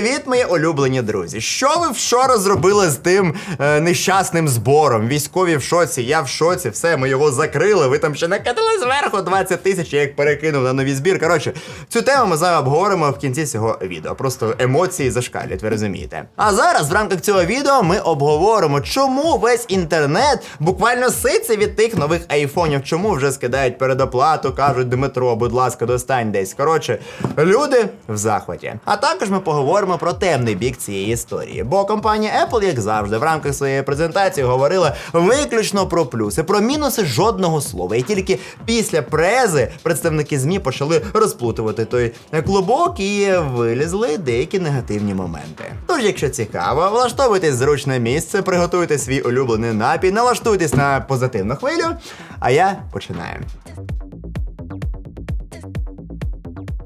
Привіт, мої улюблені друзі! Що ви вчора зробили з тим е, нещасним збором? Військові в шоці, я в шоці, все, ми його закрили. Ви там ще накидали зверху 20 тисяч, я їх перекинув на новий збір. Коротше, цю тему ми зараз обговоримо в кінці цього відео. Просто емоції зашкалюють, ви розумієте. А зараз в рамках цього відео ми обговоримо, чому весь інтернет буквально ситься від тих нових айфонів, чому вже скидають передоплату, кажуть Дмитро, будь ласка, достань десь. Коротше, люди в захваті. А також ми поговоримо про темний бік цієї історії. Бо компанія Apple, як завжди, в рамках своєї презентації говорила виключно про плюси, про мінуси жодного слова. І тільки після прези представники ЗМІ почали розплутувати той клубок і вилізли деякі негативні моменти. Тож, якщо цікаво, влаштовуйтесь зручне місце, приготуйте свій улюблений напій, налаштуйтесь на позитивну хвилю. А я починаю.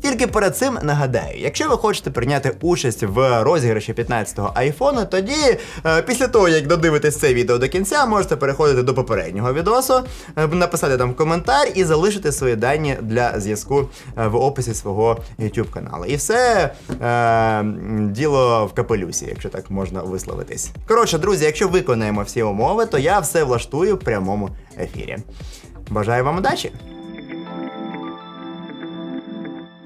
Тільки перед цим нагадаю, якщо ви хочете прийняти участь в розіграші 15-го айфону, тоді е, після того, як додивитесь це відео до кінця, можете переходити до попереднього відосу, е, написати там коментар і залишити свої дані для зв'язку е, в описі свого YouTube каналу. І все е, діло в капелюсі, якщо так можна висловитись. Коротше, друзі, якщо виконаємо всі умови, то я все влаштую в прямому ефірі. Бажаю вам удачі!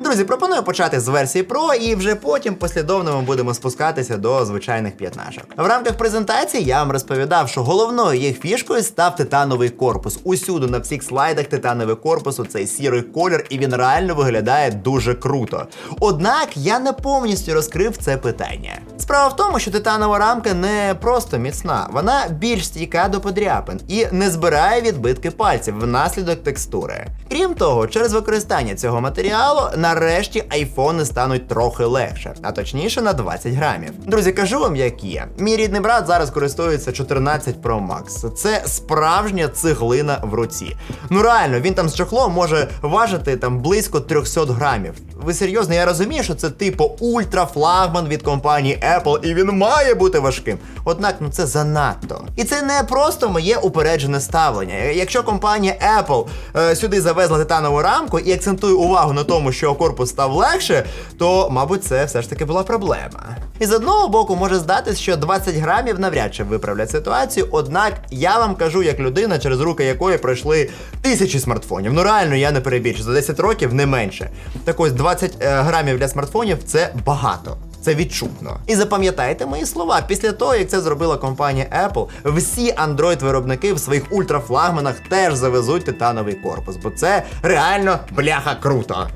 Друзі, пропоную почати з версії Pro і вже потім послідовно ми будемо спускатися до звичайних п'ятнашок. В рамках презентації я вам розповідав, що головною їх фішкою став титановий корпус. Усюди на всіх слайдах титановий корпус, цей сірий колір, і він реально виглядає дуже круто. Однак я не повністю розкрив це питання. Справа в тому, що титанова рамка не просто міцна, вона більш стійка до подряпин і не збирає відбитки пальців внаслідок текстури. Крім того, через використання цього матеріалу нарешті айфони стануть трохи легше, а точніше на 20 грамів. Друзі, кажу вам, як є. Мій рідний брат зараз користується 14 Pro Max. Це справжня цеглина в руці. Ну реально, він там з чохлом може важити там близько 300 грамів. Ви серйозно, я розумію, що це типу ультрафлагман від компанії Apple, і він має бути важким. Однак, ну це занадто. І це не просто моє упереджене ставлення. Якщо компанія Apple е, сюди завезла титанову рамку і акцентує увагу на тому, що корпус став легше, то, мабуть, це все ж таки була проблема. І з одного боку може здатись, що 20 грамів навряд чи виправлять ситуацію, однак я вам кажу, як людина, через руки якої пройшли тисячі смартфонів. Ну реально, я не перебільшу, за 10 років не менше. Так ось 20 е, грамів для смартфонів це багато. Це відчутно. І запам'ятайте мої слова. Після того, як це зробила компанія Apple, всі Android-виробники в своїх ультрафлагманах теж завезуть титановий корпус, бо це реально бляха круто.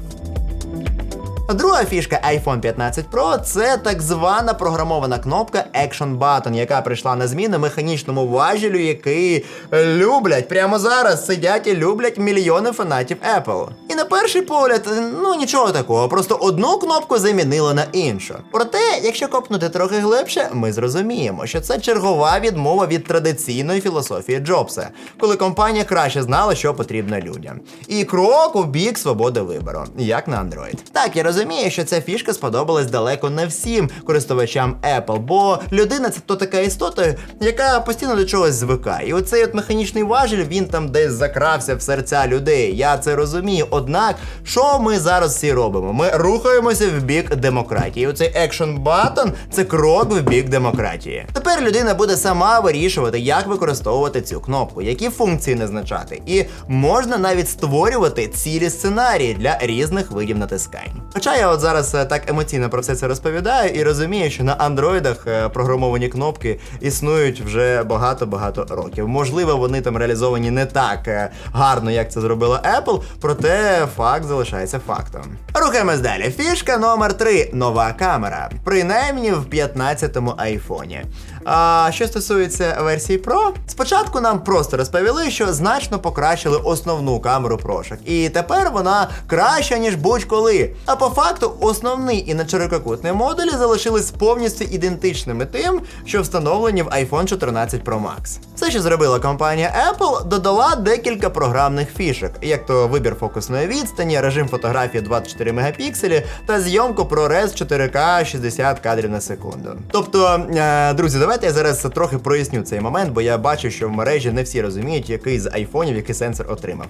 Друга фішка iPhone 15 Pro це так звана програмована кнопка Action Button, яка прийшла на зміну механічному важелю, який люблять прямо зараз сидять і люблять мільйони фанатів Apple. І на перший погляд, ну нічого такого, просто одну кнопку замінили на іншу. Проте, якщо копнути трохи глибше, ми зрозуміємо, що це чергова відмова від традиційної філософії Джобса, коли компанія краще знала, що потрібно людям. І крок у бік свободи вибору, як на Android. Так, я розумію, що ця фішка сподобалась далеко не всім користувачам Apple, бо людина це то така істота, яка постійно до чогось звикає. І оцей от механічний важіль він там десь закрався в серця людей. Я це розумію. Однак, що ми зараз всі робимо? Ми рухаємося в бік демократії. Оцей Action Button – це крок в бік демократії. Тепер людина буде сама вирішувати, як використовувати цю кнопку, які функції назначати. І можна навіть створювати цілі сценарії для різних видів натискань. Хоча я от зараз е, так емоційно про все це розповідаю і розумію, що на андроїдах е, програмовані кнопки існують вже багато-багато років. Можливо, вони там реалізовані не так е, гарно, як це зробила Apple, проте факт залишається фактом. Рухаємось далі. Фішка номер 3 нова камера. Принаймні в 15-му айфоні. А що стосується версії Pro, спочатку нам просто розповіли, що значно покращили основну камеру прошок. І тепер вона краща, ніж будь-коли. А по факту основний і надширококутний модулі залишились повністю ідентичними тим, що встановлені в iPhone 14 Pro Max. Все, що зробила компанія Apple, додала декілька програмних фішок, як то вибір фокусної відстані, режим фотографії 24 мегапікселі та зйомку ProRes 4К 60 кадрів на секунду. Тобто, е, друзі, давайте Давайте я зараз трохи проясню цей момент, бо я бачу, що в мережі не всі розуміють, який з айфонів який сенсор отримав.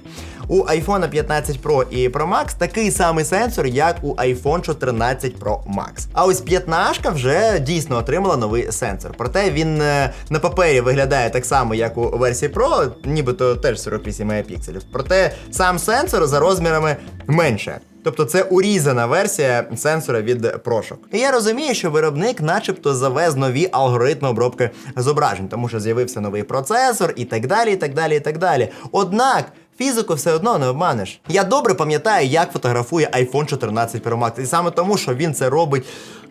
У iPhone 15 Pro і Pro Max такий самий сенсор, як у iPhone 14 Pro Max. А ось 15 вже дійсно отримала новий сенсор. Проте він е, на папері виглядає так само, як у версії Pro, нібито теж 48 мегапікселів. Проте сам сенсор за розмірами менше. Тобто це урізана версія сенсора від прошок. І я розумію, що виробник, начебто, завез нові алгоритми обробки зображень, тому що з'явився новий процесор і так далі, і так далі, і так далі. Однак. Фізику все одно не обманеш. Я добре пам'ятаю, як фотографує iPhone 14 Pro Max. І саме тому, що він це робить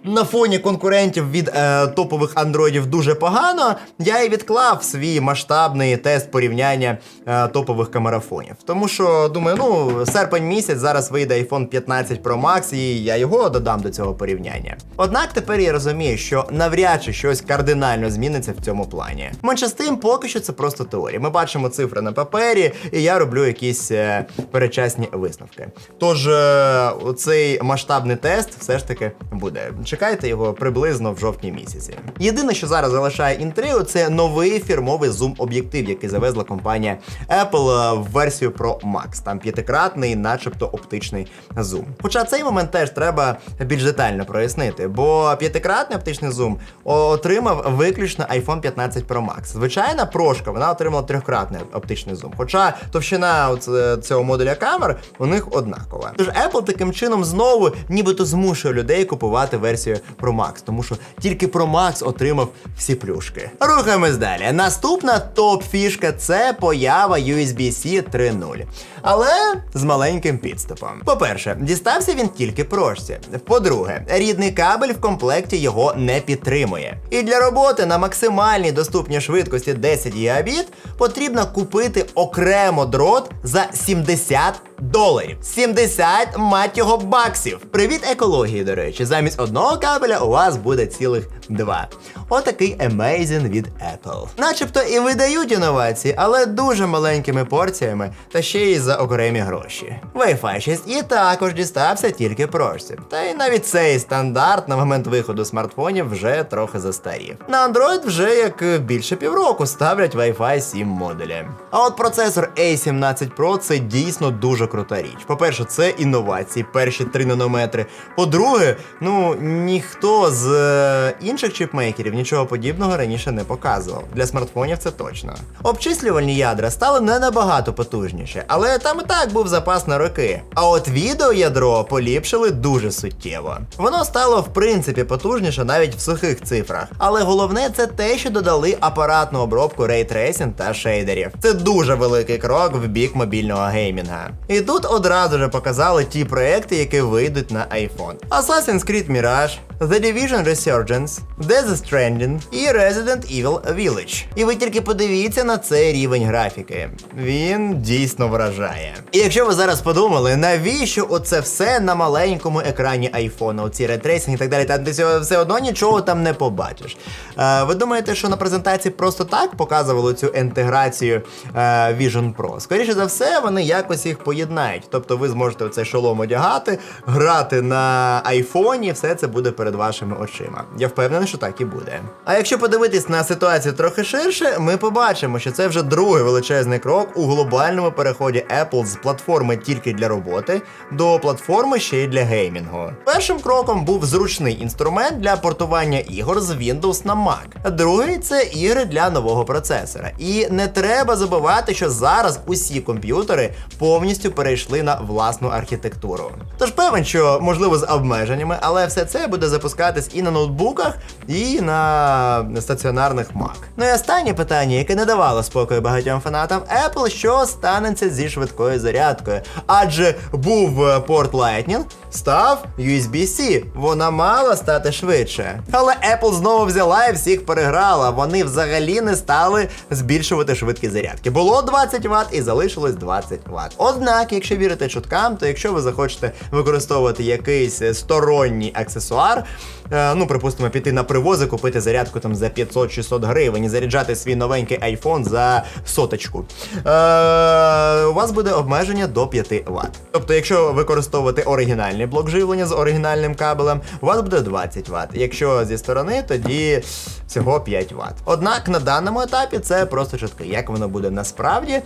на фоні конкурентів від е, топових андроїдів дуже погано, я і відклав свій масштабний тест порівняння е, топових камерафонів. Тому що думаю, ну серпень місяць зараз вийде iPhone 15 Pro Max, і я його додам до цього порівняння. Однак тепер я розумію, що навряд чи щось кардинально зміниться в цьому плані. Менше з тим, поки що це просто теорія. Ми бачимо цифри на папері, і я роблю якісь е, перечасні висновки. Тож е, цей масштабний тест все ж таки буде. Чекайте його приблизно в жовтні місяці. Єдине, що зараз залишає інтригу, це новий фірмовий зум-об'єктив, який завезла компанія Apple в версію Pro Max. Там п'ятикратний, начебто оптичний зум. Хоча цей момент теж треба більш детально прояснити, бо п'ятикратний оптичний зум отримав виключно iPhone 15 Pro Max. Звичайна прошка, вона отримала трьохкратний оптичний зум. Хоча товщина цього модуля камер у них однакова. Тож Apple таким чином знову нібито змушує людей купувати версію Pro Max, тому що тільки Pro Max отримав всі плюшки. Рухаємось далі. Наступна топ-фішка це поява USB-C 3.0. Але з маленьким підступом. По-перше, дістався він тільки прошці. По-друге, рідний кабель в комплекті його не підтримує. І для роботи на максимальній доступній швидкості 10 гігабіт потрібно купити окремо дрот за 70 доларів. 70 мать його баксів. Привіт екології, до речі. Замість одного кабеля у вас буде цілих два. Отакий amazing від Apple. Начебто і видають інновації, але дуже маленькими порціями та ще й за окремі гроші. Wi-Fi 6 і також дістався тільки прошці. Та й навіть цей стандарт на момент виходу смартфонів вже трохи застарів. На Android вже як більше півроку ставлять Wi-Fi 7 модулі. А от процесор A17 Pro це дійсно дуже крута річ. По-перше, це інновації, перші 3 нанометри. По-друге, ну ніхто з е, інших чіпмейкерів нічого подібного раніше не показував. Для смартфонів це точно. Обчислювальні ядра стали не набагато потужніші, але там і так був запас на роки. А от відеоядро поліпшили дуже суттєво. Воно стало в принципі потужніше навіть в сухих цифрах. Але головне це те, що додали апаратну обробку рейтрейсінг та шейдерів. Це дуже великий крок в бік мобільного геймінга. І тут одразу же показали ті проекти, які вийдуть на iPhone. Assassin's Creed Mirage, The Division Resurgence, Death Stranding і Resident Evil Village. І ви тільки подивіться на цей рівень графіки. Він дійсно вражає. І якщо ви зараз подумали, навіщо оце все на маленькому екрані айфона, оці ретрейсинг і так далі, та ти все одно нічого там не побачиш. Е, ви думаєте, що на презентації просто так показували цю інтеграцію е, Vision Pro? Скоріше за все, вони якось їх поєднають. Тобто ви зможете цей шолом одягати, грати на айфоні, все це буде перед вашими очима. Я впевнений, що так і буде. А якщо подивитись на ситуацію трохи ширше, ми побачимо, що це вже другий величезний крок у глобальному переході Apple з платформи тільки для роботи до платформи ще й для геймінгу. Першим кроком був зручний інструмент для портування ігор з Windows на Mac. Другий це ігри для нового процесора. І не треба забувати, що зараз усі комп'ютери повністю перейшли на власну архітектуру. Тож певен, що можливо з обмеженнями, але все це буде запускатись і на ноутбуках, і на стаціонарних Mac. Ну і останнє питання, яке не давало спокою багатьом фанатам Apple, що станеться зі швидкою зарядкою. Адже був е, порт Lightning, став USB-C. Вона мала стати швидше. Але Apple знову взяла і всіх переграла. Вони взагалі не стали збільшувати швидкість зарядки. Було 20 Вт і залишилось 20 Вт. Однак, якщо вірити чуткам, то якщо ви захочете використовувати якийсь е, сторонній аксесуар, е, ну припустимо, піти піти на привози, купити зарядку там за 500-600 гривень і заряджати свій новенький iPhone за соточку. Е, у вас буде обмеження до 5 Вт. Тобто, якщо використовувати оригінальний блок живлення з оригінальним кабелем, у вас буде 20 Вт. Якщо зі сторони, тоді всього 5 Вт. Однак на даному етапі це просто чутки. Як воно буде насправді? Е,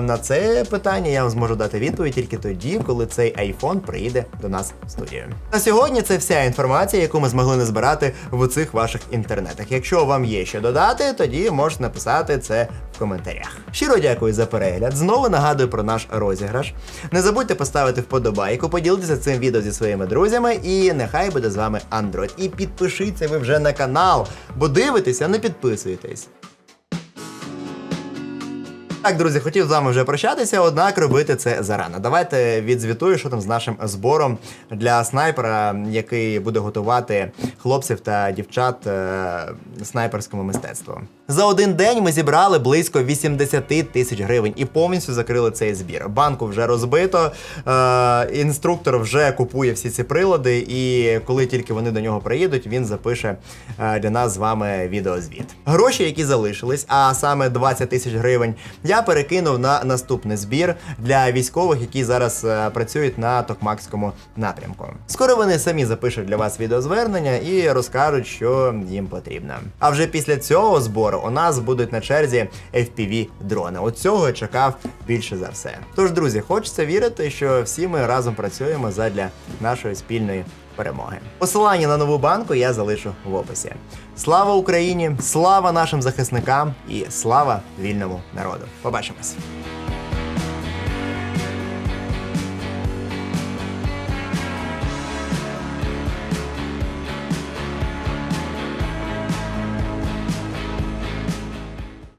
на це питання я вам зможу дати відповідь тільки тоді, коли цей iPhone приїде до нас в студію. На сьогодні це вся інформація, яку ми змогли назбирати в цих ваших інтернетах. Якщо вам є що додати, тоді можете написати це в коментарях. Щиро дякую за перегляд. Знову нагадую про наш розіграш. Не забудьте поставити вподобайку, поділитися цим відео зі своїми друзями, і нехай буде з вами Android. І підпишіться ви вже на канал, бо дивитеся, не підписуєтесь. Так, друзі, хотів з вами вже прощатися, однак робити це зарано. Давайте відзвітую, що там з нашим збором для снайпера, який буде готувати хлопців та дівчат е, снайперському мистецтву. За один день ми зібрали близько 80 тисяч гривень і повністю закрили цей збір. Банку вже розбито, е, інструктор вже купує всі ці прилади, і коли тільки вони до нього приїдуть, він запише е, для нас з вами відеозвіт. Гроші, які залишились, а саме 20 тисяч гривень, я перекинув на наступний збір для військових, які зараз е, працюють на Токмакському напрямку. Скоро вони самі запишуть для вас відеозвернення і розкажуть, що їм потрібно. А вже після цього збору у нас будуть на черзі FPV дрони. От цього я чекав більше за все. Тож, друзі, хочеться вірити, що всі ми разом працюємо задля нашої спільної перемоги. Посилання на нову банку я залишу в описі. Слава Україні! Слава нашим захисникам і слава вільному народу! Побачимось!